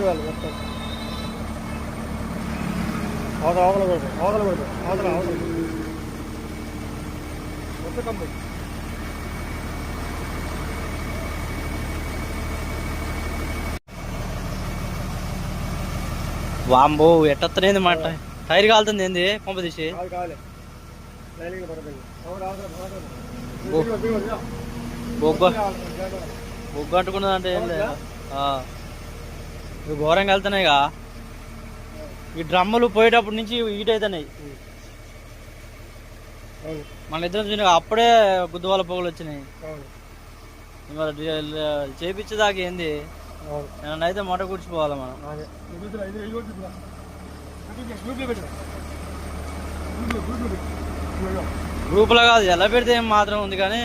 చూడాలి మొత్తం. అవతల అవతల అవతల అవతల అవతల మొత్తం కంప్లీట్. వాంబో ఎట్టత్తనేది మాట? టైర్ కాలుతుంది ఏంది? పంప తీసి. బొగ్గ. బొగ్గు అంటుకున్నది అంటే ఏం లేదు. ఇవి ఘోరంగా వెళ్తున్నాయిగా ఈ డ్రమ్ములు పోయేటప్పటి నుంచి హీట్ అవుతున్నాయి మన ఇద్దరం చూసిన అప్పుడే గుద్దువాల పొగలు వచ్చినాయి. మరి చేపించేదాకా ఏంది? అయితే మొట కూర్చిపోవాలి మనం. గ్రూప్లో కాదు ఎలా పెడితే ఏం మాత్రం ఉంది కానీ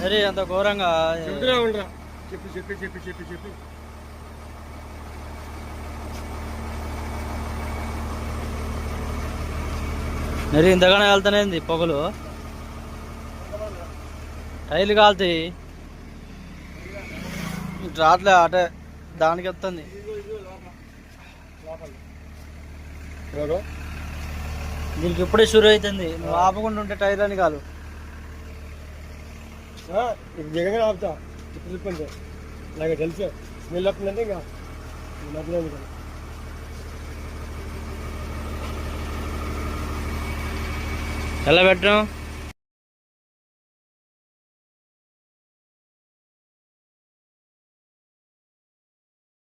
మరి అంత ఘోరంగా. చెప్పి చెప్పి చెప్పి చెప్పి చెప్పి. మరి ఇంతగానే వెళ్తానేది పొగలు. టైర్లు కాలుతాయి. ఇటు రావట్లే అటే దానికి వస్తుంది. దీనికి ఇప్పుడే షురు అవుతుంది. నువ్వు ఆపకుండా ఉంటే టైర్ అని కాదు. ఆపుతా. ఇప్పుడు నాకు తెలుసు. స్మెల్ వస్తుందంటే ఇంకా నేను అట్లే ఉంది కదా. ఎలా పెట్టడం?